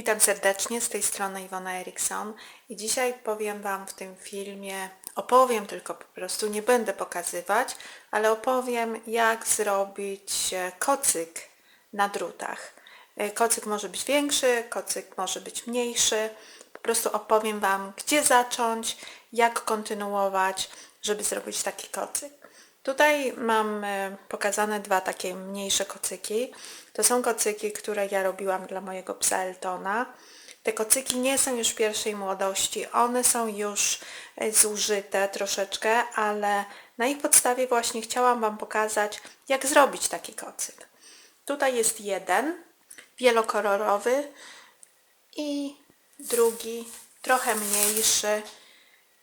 Witam serdecznie, z tej strony Iwona Eriksson i dzisiaj powiem Wam w tym filmie, opowiem tylko po prostu, nie będę pokazywać, ale opowiem jak zrobić e, kocyk na drutach. E, Kocyk może być większy, kocyk może być mniejszy, po prostu opowiem Wam gdzie zacząć, jak kontynuować, żeby zrobić taki kocyk. Tutaj mam e, pokazane dwa takie mniejsze kocyki. To są kocyki, które ja robiłam dla mojego psa Eltona. Te kocyki nie są już pierwszej młodości, one są już e, zużyte troszeczkę, ale na ich podstawie właśnie chciałam Wam pokazać, jak zrobić taki kocyk. Tutaj jest jeden, wielokolorowy i drugi, trochę mniejszy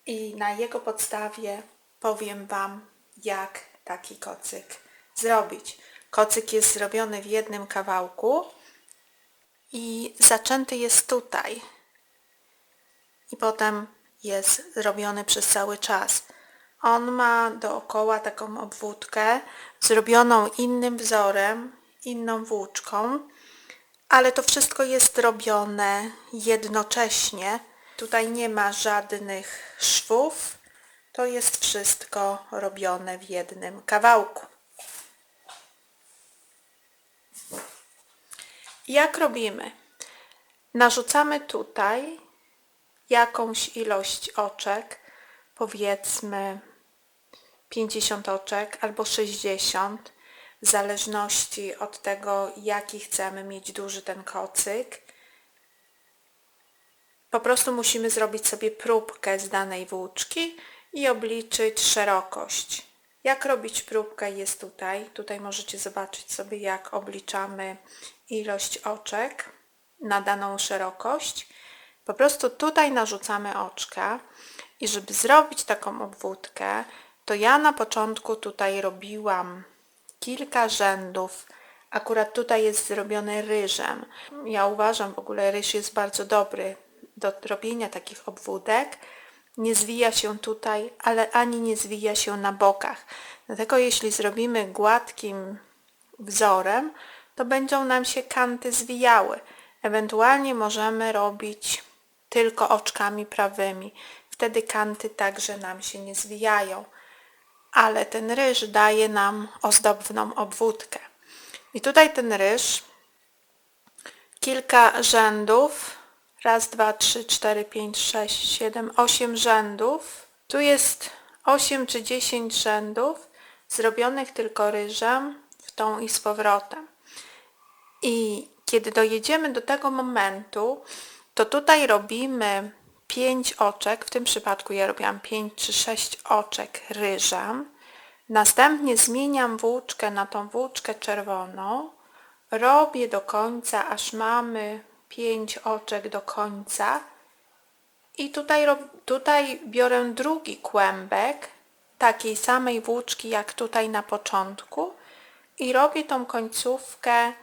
i na jego podstawie powiem Wam, jak taki kocyk zrobić. Kocyk jest zrobiony w jednym kawałku i zaczęty jest tutaj i potem jest zrobiony przez cały czas. On ma dookoła taką obwódkę zrobioną innym wzorem, inną włóczką, ale to wszystko jest robione jednocześnie. Tutaj nie ma żadnych szwów. To jest wszystko robione w jednym kawałku. Jak robimy? Narzucamy tutaj jakąś ilość oczek, powiedzmy 50 oczek albo 60, w zależności od tego, jaki chcemy mieć duży ten kocyk. Po prostu musimy zrobić sobie próbkę z danej włóczki i obliczyć szerokość. Jak robić próbkę jest tutaj. Tutaj możecie zobaczyć sobie jak obliczamy ilość oczek na daną szerokość. Po prostu tutaj narzucamy oczka i żeby zrobić taką obwódkę, to ja na początku tutaj robiłam kilka rzędów. Akurat tutaj jest zrobiony ryżem. Ja uważam w ogóle ryż jest bardzo dobry do robienia takich obwódek. Nie zwija się tutaj, ale ani nie zwija się na bokach. Dlatego jeśli zrobimy gładkim wzorem, to będą nam się kanty zwijały. Ewentualnie możemy robić tylko oczkami prawymi. Wtedy kanty także nam się nie zwijają. Ale ten ryż daje nam ozdobną obwódkę. I tutaj ten ryż, kilka rzędów, raz, dwa, trzy, cztery, pięć, sześć, siedem, osiem rzędów. Tu jest 8 czy 10 rzędów zrobionych tylko ryżem w tą i z powrotem. I kiedy dojedziemy do tego momentu, to tutaj robimy 5 oczek, w tym przypadku ja robiłam 5 czy 6 oczek ryżem. Następnie zmieniam włóczkę na tą włóczkę czerwoną. Robię do końca, aż mamy 5 oczek do końca. I tutaj, tutaj biorę drugi kłębek takiej samej włóczki jak tutaj na początku i robię tą końcówkę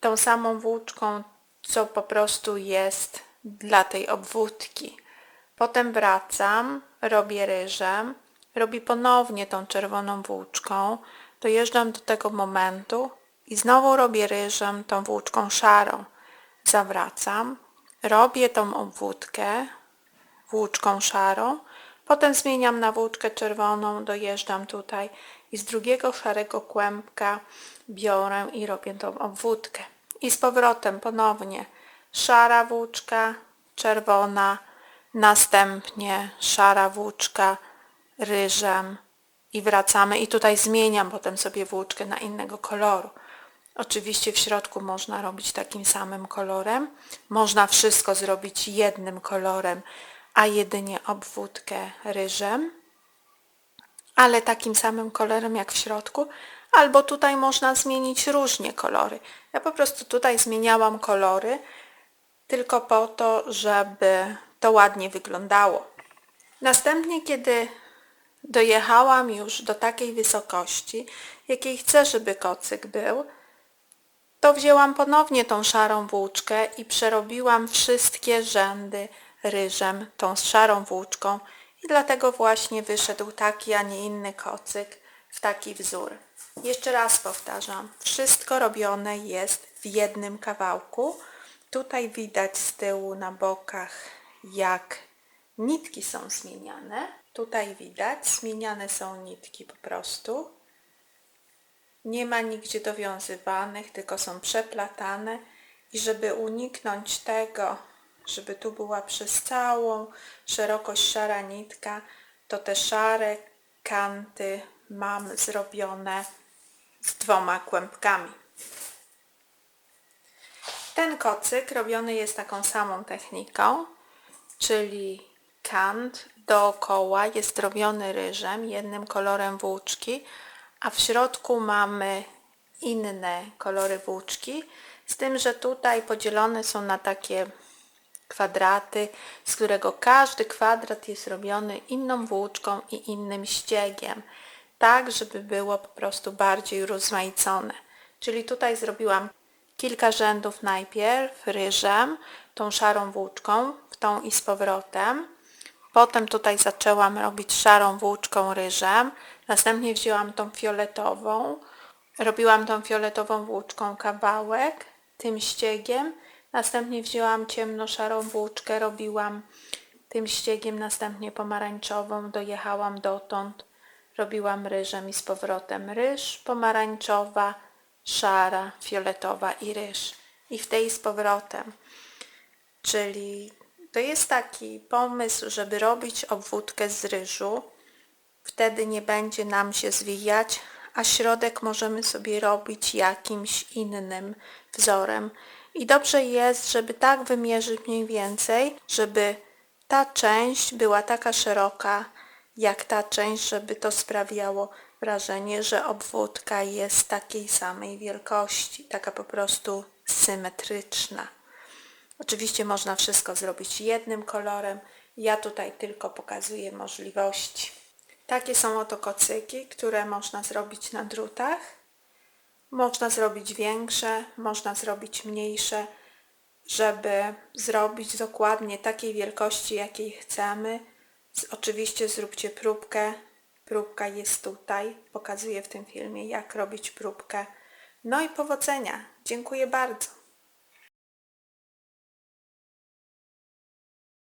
tą samą włóczką, co po prostu jest dla tej obwódki. Potem wracam, robię ryżem, robię ponownie tą czerwoną włóczką, dojeżdżam do tego momentu i znowu robię ryżem tą włóczką szarą. Zawracam, robię tą obwódkę włóczką szarą, potem zmieniam na włóczkę czerwoną, dojeżdżam tutaj i z drugiego szarego kłębka biorę i robię tą obwódkę. I z powrotem ponownie szara włóczka, czerwona, następnie szara włóczka ryżem i wracamy i tutaj zmieniam potem sobie włóczkę na innego koloru. Oczywiście w środku można robić takim samym kolorem. Można wszystko zrobić jednym kolorem, a jedynie obwódkę ryżem, ale takim samym kolorem jak w środku, albo tutaj można zmienić różnie kolory. Ja po prostu tutaj zmieniałam kolory tylko po to, żeby to ładnie wyglądało. Następnie, kiedy dojechałam już do takiej wysokości, jakiej chcę, żeby kocyk był, to wzięłam ponownie tą szarą włóczkę i przerobiłam wszystkie rzędy ryżem, tą szarą włóczką i dlatego właśnie wyszedł taki, a nie inny kocyk w taki wzór. Jeszcze raz powtarzam, wszystko robione jest w jednym kawałku, Tutaj widać z tyłu na bokach, jak nitki są zmieniane. Tutaj widać, zmieniane są nitki po prostu. Nie ma nigdzie dowiązywanych, tylko są przeplatane. I żeby uniknąć tego, żeby tu była przez całą szerokość szara nitka, to te szare kanty mam zrobione z dwoma kłębkami. Ten kocyk robiony jest taką samą techniką, czyli kant dookoła jest robiony ryżem, jednym kolorem włóczki, a w środku mamy inne kolory włóczki, z tym, że tutaj podzielone są na takie kwadraty, z którego każdy kwadrat jest robiony inną włóczką i innym ściegiem, tak żeby było po prostu bardziej urozmaicone. Czyli tutaj zrobiłam kilka rzędów najpierw ryżem, tą szarą włóczką, w tą i z powrotem. Potem tutaj zaczęłam robić szarą włóczką ryżem, następnie wzięłam tą fioletową, robiłam tą fioletową włóczką kawałek, tym ściegiem, następnie wzięłam ciemno-szarą włóczkę, robiłam tym ściegiem, następnie pomarańczową, dojechałam dotąd, robiłam ryżem i z powrotem ryż, pomarańczowa, szara, fioletowa i ryż. I w tej z powrotem. Czyli to jest taki pomysł, żeby robić obwódkę z ryżu. Wtedy nie będzie nam się zwijać, a środek możemy sobie robić jakimś innym wzorem. I dobrze jest, żeby tak wymierzyć mniej więcej, żeby ta część była taka szeroka, jak ta część, żeby to sprawiało wrażenie, że obwódka jest takiej samej wielkości, taka po prostu symetryczna. Oczywiście można wszystko zrobić jednym kolorem. Ja tutaj tylko pokazuję możliwości. Takie są oto kocyki, które można zrobić na drutach. Można zrobić większe, można zrobić mniejsze, żeby zrobić dokładnie takiej wielkości, jakiej chcemy. Oczywiście zróbcie próbkę. Próbka jest tutaj. Pokazuję w tym filmie, jak robić próbkę. No i powodzenia. Dziękuję bardzo.